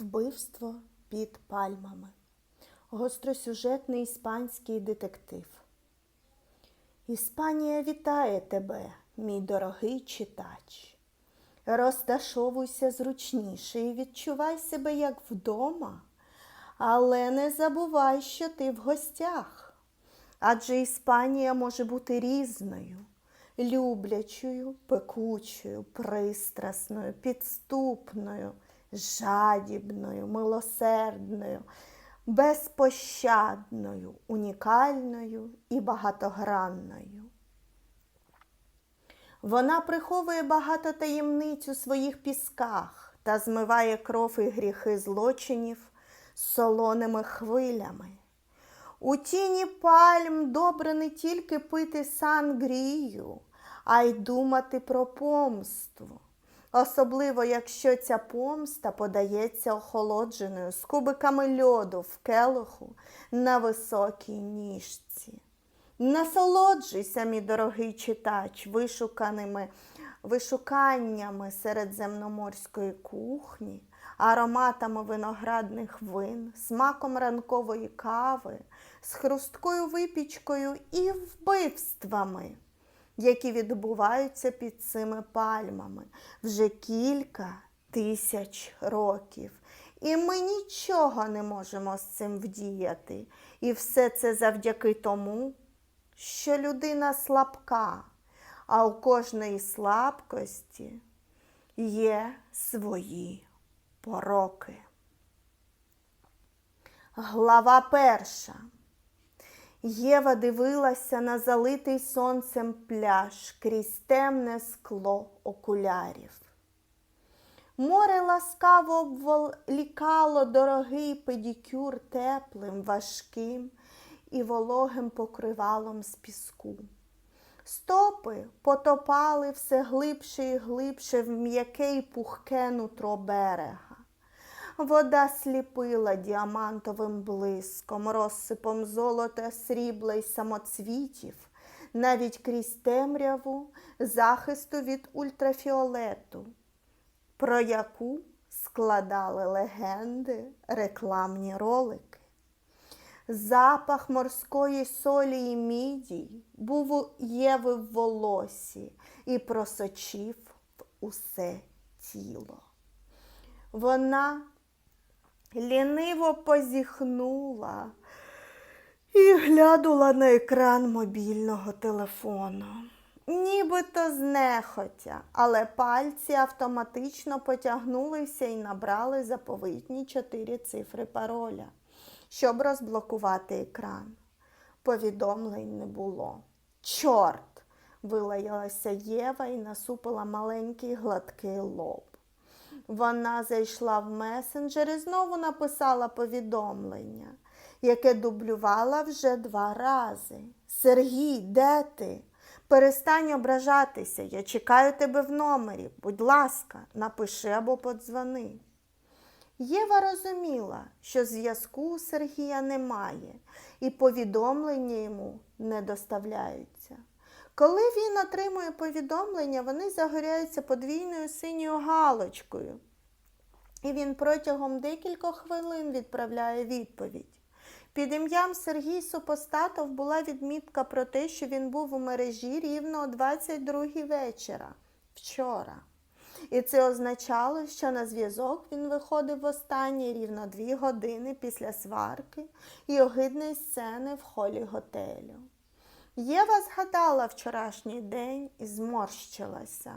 Вбивство під пальмами. Гостросюжетний іспанський детектив. Іспанія вітає тебе, мій дорогий читач. Розташовуйся зручніше і відчувай себе як вдома, але не забувай, що ти в гостях. Адже Іспанія може бути різною, люблячою, пекучою, пристрасною, підступною, жадібною, милосердною, безпощадною, унікальною і багатогранною. Вона приховує багато таємниць у своїх пісках та змиває кров і гріхи злочинів солоними хвилями. У тіні пальм добре не тільки пити сангрію, а й думати про помсту. Особливо, якщо ця помста подається охолодженою з кубиками льоду в келиху на високій ніжці. Насолоджуйся, мій дорогий читач, вишуканими вишуканнями середземноморської кухні, ароматами виноградних вин, смаком ранкової кави, з хрусткою випічкою і вбивствами, які відбуваються під цими пальмами вже кілька тисяч років. І ми нічого не можемо з цим вдіяти. І все це завдяки тому, що людина слабка, а у кожної слабкості є свої пороки. Глава перша. Єва дивилася на залитий сонцем пляж крізь темне скло окулярів. Море ласкаво обволікало дорогий педикюр теплим, важким і вологим покривалом з піску. Стопи потопали все глибше і глибше в м'яке й пухке нутро берега. Вода сліпила діамантовим блиском, розсипом золота, срібла й самоцвітів, навіть крізь темряву захисту від ультрафіолету, про яку складали легенди рекламні ролики. Запах морської солі і міді був у Єви в волосі і просочив в усе тіло. Вона ліниво позіхнула і глянула на екран мобільного телефону. Нібито знехотя, але пальці автоматично потягнулися і набрали заповітні чотири цифри пароля, щоб розблокувати екран. Повідомлень не було. Чорт! вилаялася Єва і насупила маленький гладкий лоб. Вона зайшла в месенджер і знову написала повідомлення, яке дублювала вже два рази. Сергій, де ти? Перестань ображатися, я чекаю тебе в номері. Будь ласка, напиши або подзвони. Єва розуміла, що зв'язку у Сергія немає, і повідомлення йому не доставляються. Коли він отримує повідомлення, вони загоряються подвійною синьою галочкою. І він протягом декількох хвилин відправляє відповідь. Під ім'ям Сергій Супостатов була відмітка про те, що він був у мережі рівно о 22 вечора вчора. І це означало, що на зв'язок він виходив востаннє рівно дві години після сварки і огидної сцени в холі готелю. Єва згадала вчорашній день і зморщилася.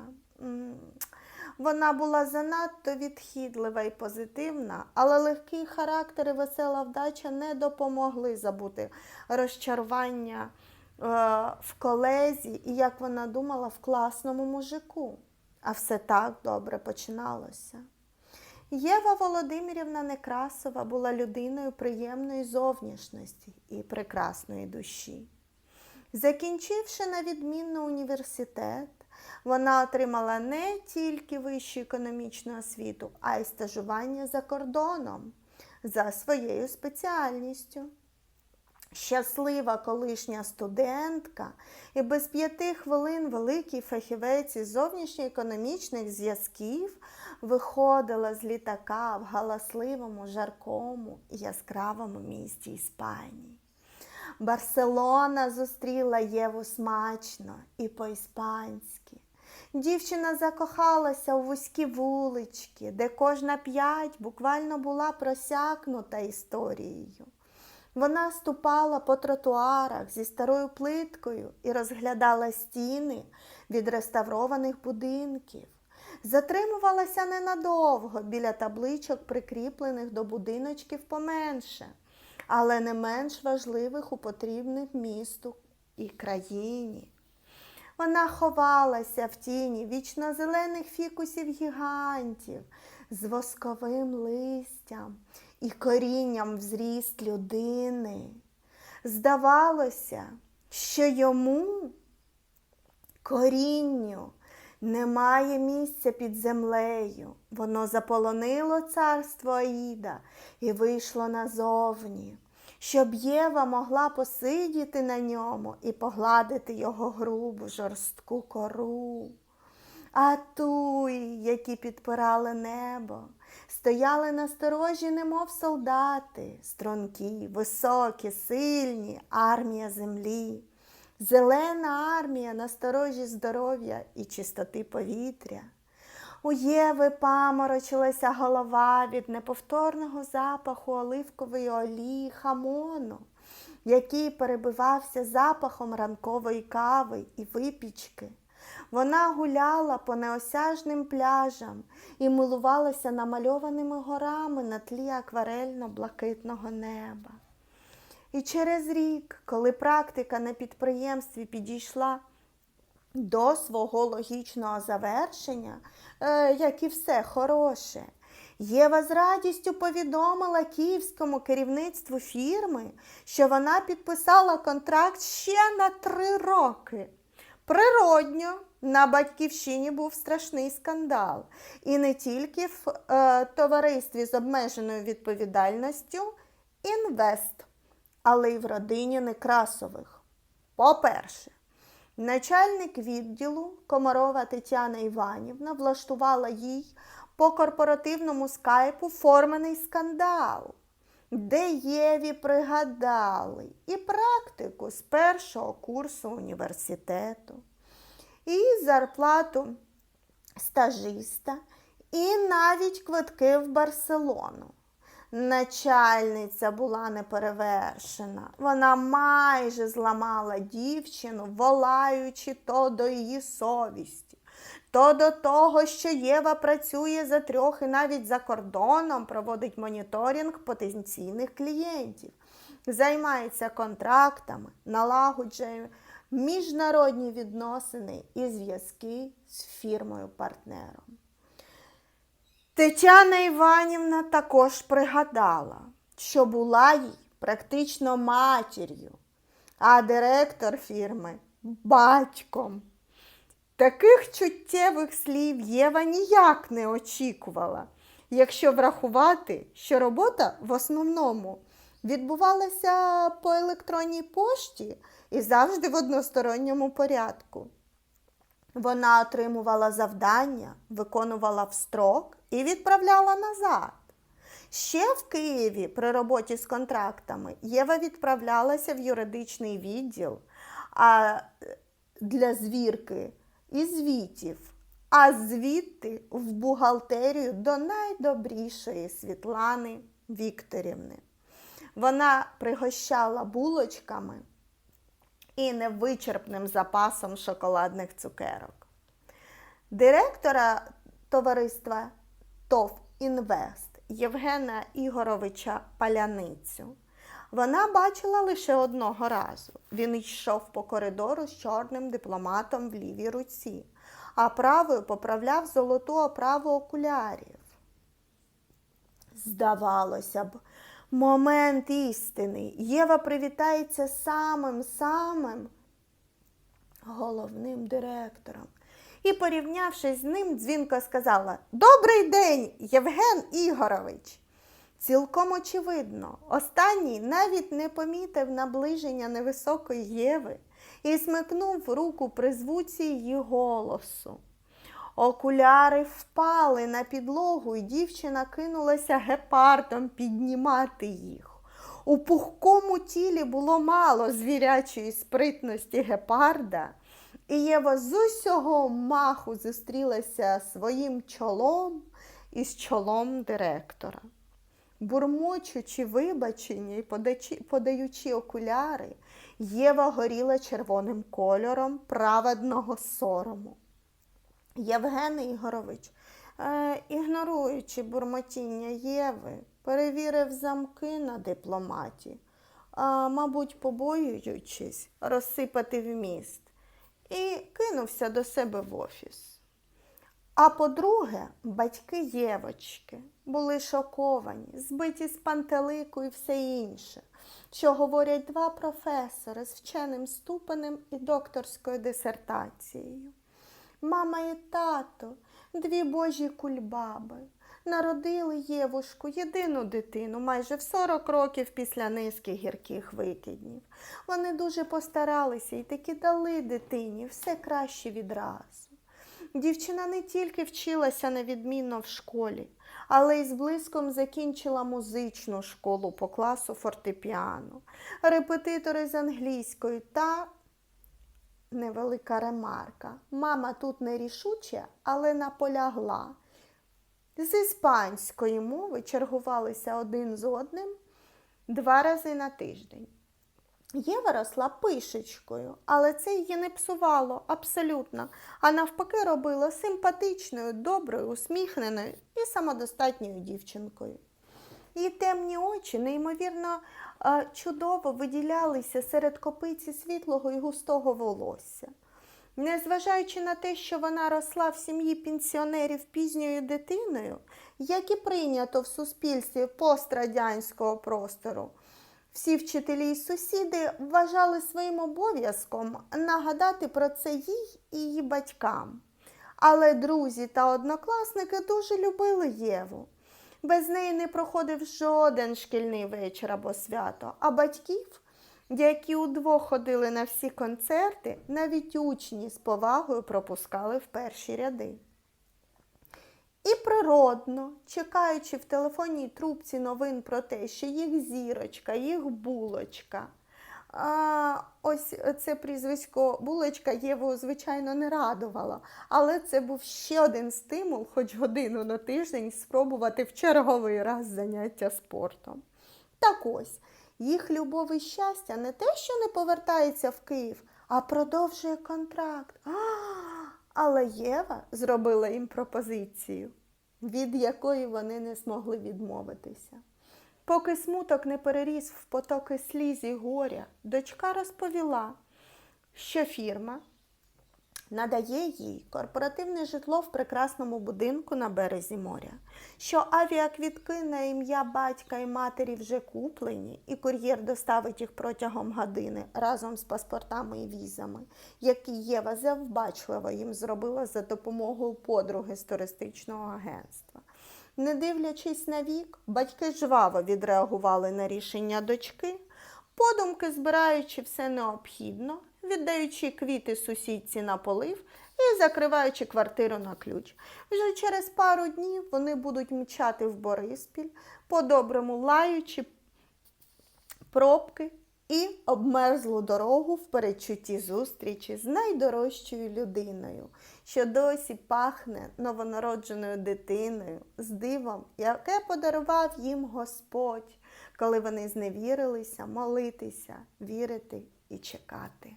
Вона була занадто відхідлива і позитивна, але легкий характер і весела вдача не допомогли забути розчарування е, в колезі і, як вона думала, в класному мужику. А все так добре починалося. Єва Володимирівна Некрасова була людиною приємної зовнішності і прекрасної душі. Закінчивши на відмінно університет, вона отримала не тільки вищу економічну освіту, а й стажування за кордоном за своєю спеціальністю. Щаслива колишня студентка і без п'яти хвилин великий фахівець із зовнішньоекономічних зв'язків виходила з літака в галасливому, жаркому і яскравому місті Іспанії. Барселона зустріла Єву смачно і по-іспанськи. Дівчина закохалася у вузькі вулички, де кожна п'ять буквально була просякнута історією. Вона ступала по тротуарах зі старою плиткою і розглядала стіни відреставрованих будинків. Затримувалася ненадовго біля табличок, прикріплених до будиночків поменше, але не менш важливих у потрібних місту і країні. Вона ховалася в тіні вічно зелених фікусів гігантів з восковим листям і корінням в зріст людини. Здавалося, що йому корінню немає місця під землею. Воно заполонило царство Аїда і вийшло назовні, щоб Єва могла посидіти на ньому і погладити його грубу жорстку кору. А туї, які підпирали небо, стояли на сторожі, немов солдати, стрункі, високі, сильні, армія землі. Зелена армія на сторожі здоров'я і чистоти повітря. У Єви паморочилася голова від неповторного запаху оливкової олії хамону, який перебивався запахом ранкової кави і випічки. Вона гуляла по неосяжним пляжам і милувалася намальованими горами на тлі акварельно-блакитного неба. І через рік, коли практика на підприємстві підійшла до свого логічного завершення, е, як і все хороше, Єва з радістю повідомила київському керівництву фірми, що вона підписала контракт ще на три роки. Природньо, на батьківщині був страшний скандал. І не тільки в е, товаристві з обмеженою відповідальністю інвест, але й в родині Некрасових. По-перше, начальник відділу Комарова Тетяна Іванівна влаштувала їй по корпоративному скайпу формений скандал, де Єві пригадали і практику з першого курсу університету, і зарплату стажиста, і навіть квитки в Барселону. Начальниця була неперевершена. Вона майже зламала дівчину, волаючи то до її совісті, то до того, що Єва працює за трьох і навіть за кордоном проводить моніторинг потенційних клієнтів, займається контрактами, налагоджує міжнародні відносини і зв'язки з фірмою-партнером. Тетяна Іванівна також пригадала, що була їй практично матір'ю, а директор фірми батьком. Таких чуттєвих слів Єва ніяк не очікувала, якщо врахувати, що робота в основному відбувалася по електронній пошті і завжди в односторонньому порядку. Вона отримувала завдання, виконувала в строк і відправляла назад. Ще в Києві при роботі з контрактами Єва відправлялася в юридичний відділ а, для звірки і звітів, а звідти в бухгалтерію до найдобрішої Світлани Вікторівни. Вона пригощала булочками і невичерпним запасом шоколадних цукерок. Директора товариства ТОВ Інвест Євгена Ігоровича Паляницю. Вона бачила лише одного разу. Він йшов по коридору з чорним дипломатом в лівій руці, а правою поправляв золоту оправу окулярів. Здавалося б, момент істини. Єва привітається самим самим головним директором. І, порівнявшись з ним, дзвінко сказала: Добрий день, Євген Ігорович. Цілком очевидно, останній навіть не помітив наближення невисокої Єви і смикнув руку при звуці її голосу. Окуляри впали на підлогу, і дівчина кинулася гепардом піднімати їх. У пухкому тілі було мало звірячої спритності гепарда, і Єва з усього маху зустрілася своїм чолом із чолом директора. Бурмочучи вибачення і подаючи окуляри, Єва горіла червоним кольором праведного сорому. Євген Ігорович, е, ігноруючи бурмотіння Єви, перевірив замки на дипломаті, мабуть, побоюючись розсипати вміст, і кинувся до себе в офіс. А по-друге, батьки Євочки були шоковані, збиті з пантелику і все інше, що говорять два професори з вченим ступенем і докторською дисертацією. Мама і тато, дві божі кульбаби, народили Євушку єдину дитину майже в 40 років після низки гірких викиднів. Вони дуже постаралися і таки дали дитині все краще відразу. Дівчина не тільки вчилася невідмінно в школі, але й з блиском закінчила музичну школу по класу фортепіано, репетитори з англійської та невелика ремарка. Мама тут нерішуча, але наполягла. З іспанської мови чергувалися один з одним два рази на тиждень. Єва росла пишечкою, але це її не псувало абсолютно, а навпаки робило симпатичною, доброю, усміхненою і самодостатньою дівчинкою. Її темні очі неймовірно е, чудово виділялися серед копиці світлого і густого волосся. Незважаючи на те, що вона росла в сім'ї пенсіонерів пізньою дитиною, як і прийнято в суспільстві пострадянського простору, всі вчителі і сусіди вважали своїм обов'язком нагадати про це їй і її батькам. Але друзі та однокласники дуже любили Єву. Без неї не проходив жоден шкільний вечір або свято, а батьків, які удвох ходили на всі концерти, навіть учні з повагою пропускали в перші ряди. І природно, чекаючи в телефонній трубці новин про те, що їх зірочка, їх булочка. А, ось це прізвисько булочка Єву, звичайно, не радувало, але це був ще один стимул, хоч годину на тиждень, спробувати в черговий раз заняття спортом. Так ось, їх любов і щастя не те, що не повертається в Київ, а продовжує контракт. Але Єва зробила їм пропозицію, від якої вони не змогли відмовитися. Поки смуток не переріс в потоки сліз і горя, дочка розповіла, що фірма надає їй корпоративне житло в прекрасному будинку на березі моря, що авіаквітки на ім'я батька і матері вже куплені, і кур'єр доставить їх протягом години разом з паспортами і візами, які Єва завбачливо їм зробила за допомогою подруги з туристичного агентства. Не дивлячись на вік, батьки жваво відреагували на рішення дочки, подумки збираючи все необхідно, віддаючи квіти сусідці на полив і закриваючи квартиру на ключ. Вже через пару днів вони будуть мчати в Бориспіль, по-доброму лаючи пробки і обмерзлу дорогу в передчутті зустрічі з найдорожчою людиною, що досі пахне новонародженою дитиною, з дивом, яке подарував їм Господь, коли вони зневірилися молитися, вірити і чекати.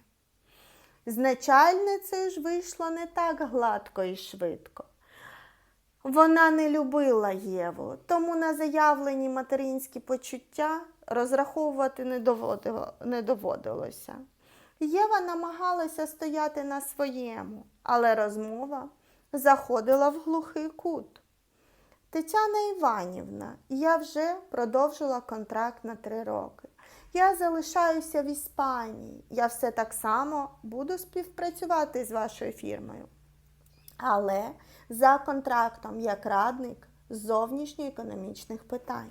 З начальницею ж вийшло не так гладко і швидко. Вона не любила Єву, тому на заявлені материнські почуття розраховувати не доводилося. Єва намагалася стояти на своєму, але розмова заходила в глухий кут. Тетяна Іванівна, я вже продовжила контракт на три роки. Я залишаюся в Іспанії. Я все так само буду співпрацювати з вашою фірмою. Але за контрактом як радник зовнішньоекономічних питань.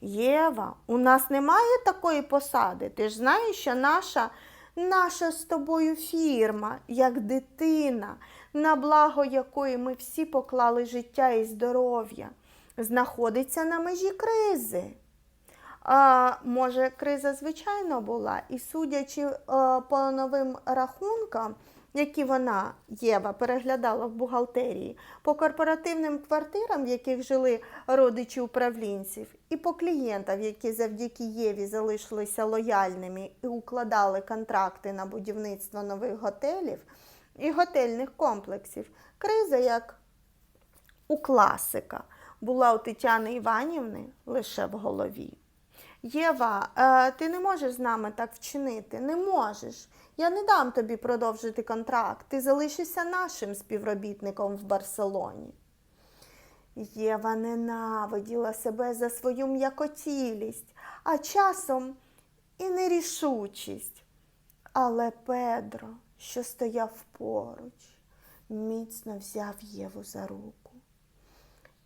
Єва, у нас немає такої посади. Ти ж знаєш, що наша, наша з тобою фірма, як дитина, на благо якої ми всі поклали життя і здоров'я, знаходиться на межі кризи. А, може, криза звичайно була, і судячи е, по новим рахункам, які вона, Єва, переглядала в бухгалтерії, по корпоративним квартирам, в яких жили родичі управлінців, і по клієнтам, які завдяки Єві залишилися лояльними і укладали контракти на будівництво нових готелів і готельних комплексів, криза як у класика була у Тетяни Іванівни лише в голові. Єва, е, ти не можеш з нами так вчинити, не можеш. Я не дам тобі продовжити контракт. Ти залишишся нашим співробітником в Барселоні. Єва ненавиділа себе за свою м'якотілість, а часом і нерішучість. Але Педро, що стояв поруч, міцно взяв Єву за руку.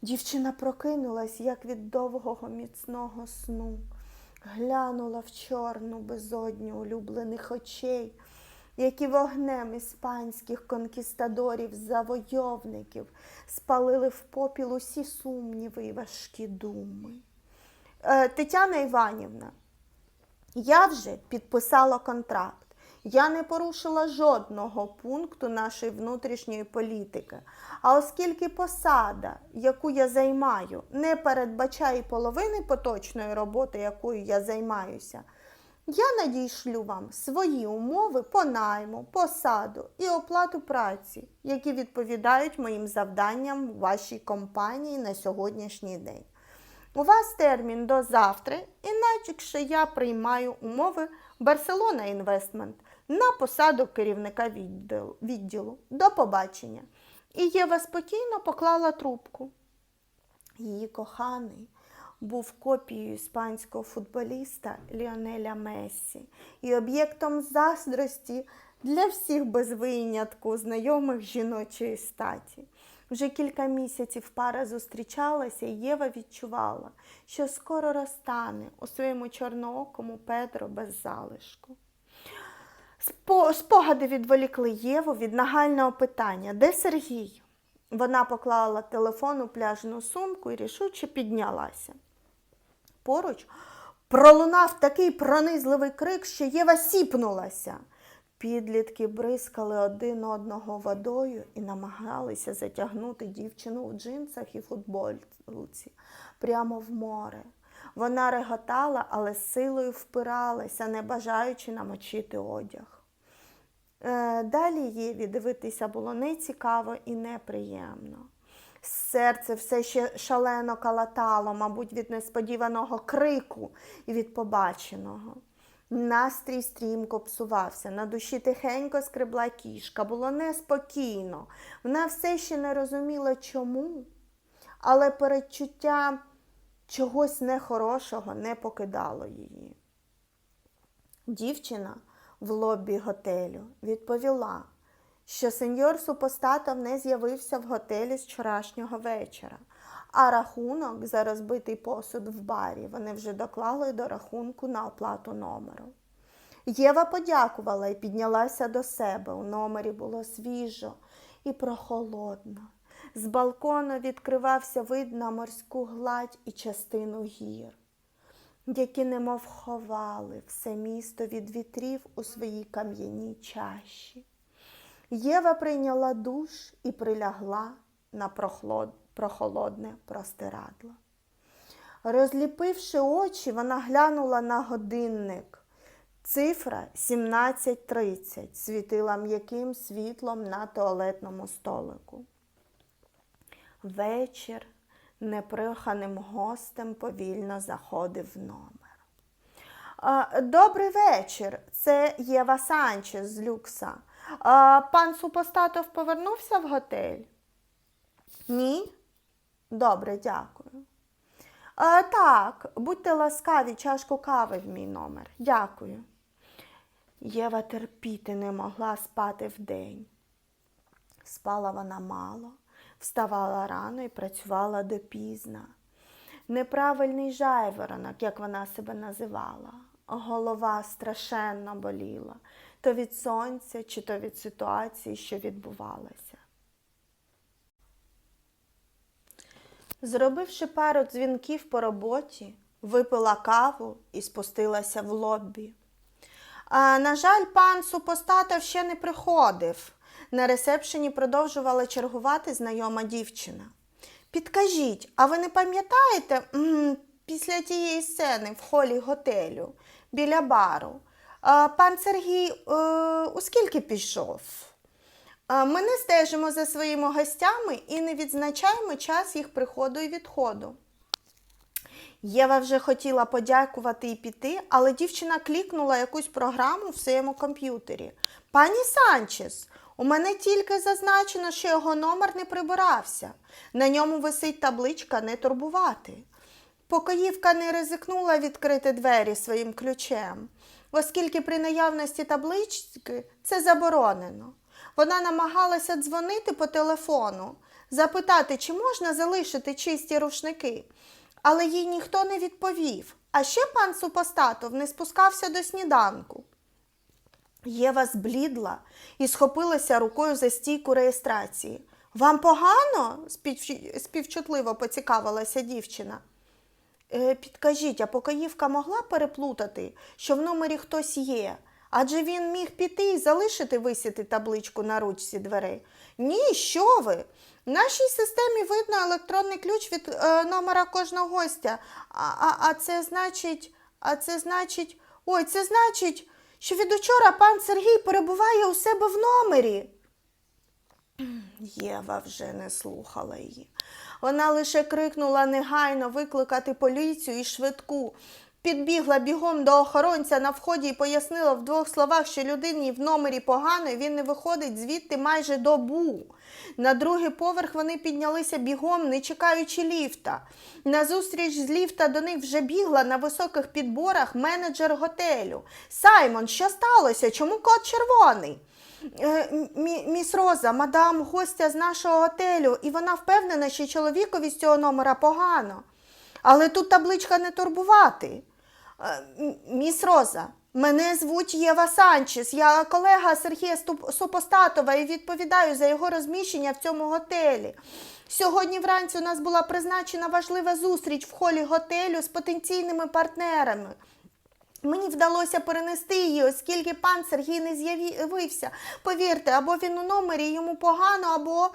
Дівчина прокинулась, як від довгого міцного сну, глянула в чорну безодню улюблених очей, які вогнем іспанських конкістадорів, завойовників спалили в попіл усі сумніви і важкі думи. Е, Тетяна Іванівна, я вже підписала контракт. Я не порушила жодного пункту нашої внутрішньої політики. А оскільки посада, яку я займаю, не передбачає половини поточної роботи, якою я займаюся, я надійшлю вам свої умови по найму, посаду і оплату праці, які відповідають моїм завданням в вашій компанії на сьогоднішній день. У вас термін до завтра, інакше я приймаю умови Барселона Інвестмент на посаду керівника відділу. До побачення. І Єва спокійно поклала трубку. Її коханий був копією іспанського футболіста Ліонеля Мессі і об'єктом заздрості для всіх без винятку знайомих жіночої статі. Вже кілька місяців пара зустрічалася, і Єва відчувала, що скоро розтане у своєму чорноокому Петро без залишку. Спо- Спогади відволікли Єву від нагального питання, де Сергій? Вона поклала телефон у пляжну сумку і рішуче піднялася. Поруч пролунав такий пронизливий крик, що Єва сіпнулася. Підлітки бризкали один одного водою і намагалися затягнути дівчину в джинсах і футболці прямо в море. Вона реготала, але силою впиралася, не бажаючи намочити одяг. Е, Далі Єві дивитися було нецікаво і неприємно. Серце все ще шалено калатало, мабуть, від несподіваного крику і від побаченого. Настрій стрімко псувався, на душі тихенько скребла кішка, було неспокійно. Вона все ще не розуміла чому, але передчуття чогось нехорошого не покидало її. Дівчина в лобі готелю відповіла, що сеньор Супостатов не з'явився в готелі з вчорашнього вечора, а рахунок за розбитий посуд в барі вони вже доклали до рахунку на оплату номеру. Єва подякувала і піднялася до себе. У номері було свіжо і прохолодно. З балкону відкривався вид на морську гладь і частину гір які немов ховали все місто від вітрів у своїй кам'яній чаші. Єва прийняла душ і прилягла на прохолодне простирадло. Розліпивши очі, вона глянула на годинник. Цифра 17.30 світила м'яким світлом на туалетному столику. Вечір непроханим гостем повільно заходив в номер. Добрий вечір. Це Єва Санчес з люкса. Пан Супостатов повернувся в готель? Ні? Добре, дякую. Так, будьте ласкаві, чашку кави в мій номер. Дякую. Єва терпіти не могла спати вдень. Спала вона мало, вставала рано і працювала допізна. Неправильний жайворонок, як вона себе називала. Голова страшенно боліла то від сонця, чи то від ситуації, що відбувалася. Зробивши пару дзвінків по роботі, випила каву і спустилася в лоббі. А, на жаль, пан супостатов ще не приходив. На ресепшені продовжувала чергувати знайома дівчина. Підкажіть, а ви не пам'ятаєте після тієї сцени в холі готелю біля бару? Пан Сергій е, у скільки пішов? Ми не стежимо за своїми гостями і не відзначаємо час їх приходу і відходу. Єва вже хотіла подякувати і піти, але дівчина клікнула якусь програму в своєму комп'ютері. Пані Санчес, у мене тільки зазначено, що його номер не прибирався. На ньому висить табличка не турбувати. Покоївка не ризикнула відкрити двері своїм ключем, оскільки при наявності таблички це заборонено. Вона намагалася дзвонити по телефону, запитати, чи можна залишити чисті рушники, але їй ніхто не відповів. А ще пан Супостатов не спускався до сніданку. Єва зблідла і схопилася рукою за стійку реєстрації. Вам погано? співчутливо поцікавилася дівчина. Е, підкажіть, а покоївка могла переплутати, що в номері хтось є? Адже він міг піти і залишити висіти табличку на ручці дверей. Ні, що ви? В нашій системі видно електронний ключ від е, номера кожного гостя. А, а, а це значить, а це значить, ой, це значить, що від учора пан Сергій перебуває у себе в номері. Єва вже не слухала її. Вона лише крикнула негайно викликати поліцію і швидку. Підбігла бігом до охоронця на вході і пояснила в двох словах, що людині в номері погано, і він не виходить звідти майже добу. На другий поверх вони піднялися бігом, не чекаючи ліфта. Назустріч з ліфта до них вже бігла на високих підборах менеджер готелю. Саймон, що сталося? Чому кот червоний? Е, мі- Міс Роза, мадам, гостя з нашого готелю, і вона впевнена, що чоловікові з цього номера погано. Але тут табличка не турбувати. Е, Міс Роза, мене звуть Єва Санчес. Я колега Сергія Супостатова і відповідаю за його розміщення в цьому готелі. Сьогодні вранці у нас була призначена важлива зустріч в холі готелю з потенційними партнерами. Мені вдалося перенести її, оскільки пан Сергій не з'явився. Повірте, або він у номері йому погано, або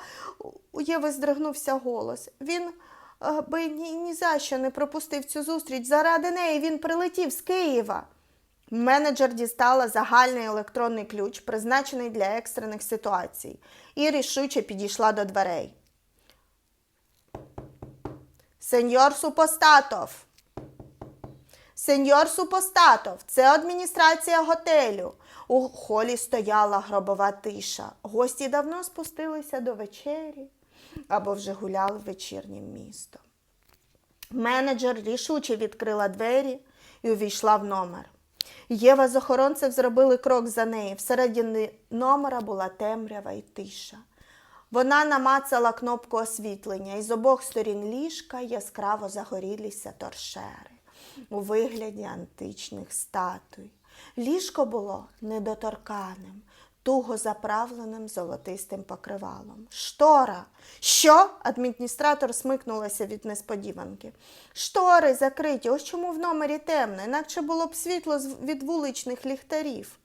у Єви здригнувся голос. Він би ні, ні за що не пропустив цю зустріч. Заради неї він прилетів з Києва. Менеджер дістала загальний електронний ключ, призначений для екстрених ситуацій, і рішуче підійшла до дверей. Сеньор Супостатов. Сеньор Супостатов, це адміністрація готелю. У холі стояла гробова тиша. Гості давно спустилися до вечері або вже гуляли вечірнім містом. Менеджер рішуче відкрила двері і увійшла в номер. Єва з охоронцем зробили крок за нею. Всередині номера була темрява і тиша. Вона намацала кнопку освітлення, і з обох сторін ліжка яскраво загорілися торшери у вигляді античних статуй. Ліжко було недоторканим, туго заправленим золотистим покривалом. Штора. Що? Адміністратор смикнулася від несподіванки. Штори закриті. Ось чому в номері темно, інакше було б світло від вуличних ліхтарів.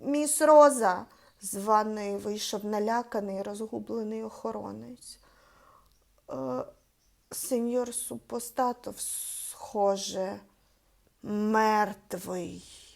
Міс Роза. З ванної вийшов наляканий розгублений охоронець. Е, сеньор Супостатов, схоже, мертвий.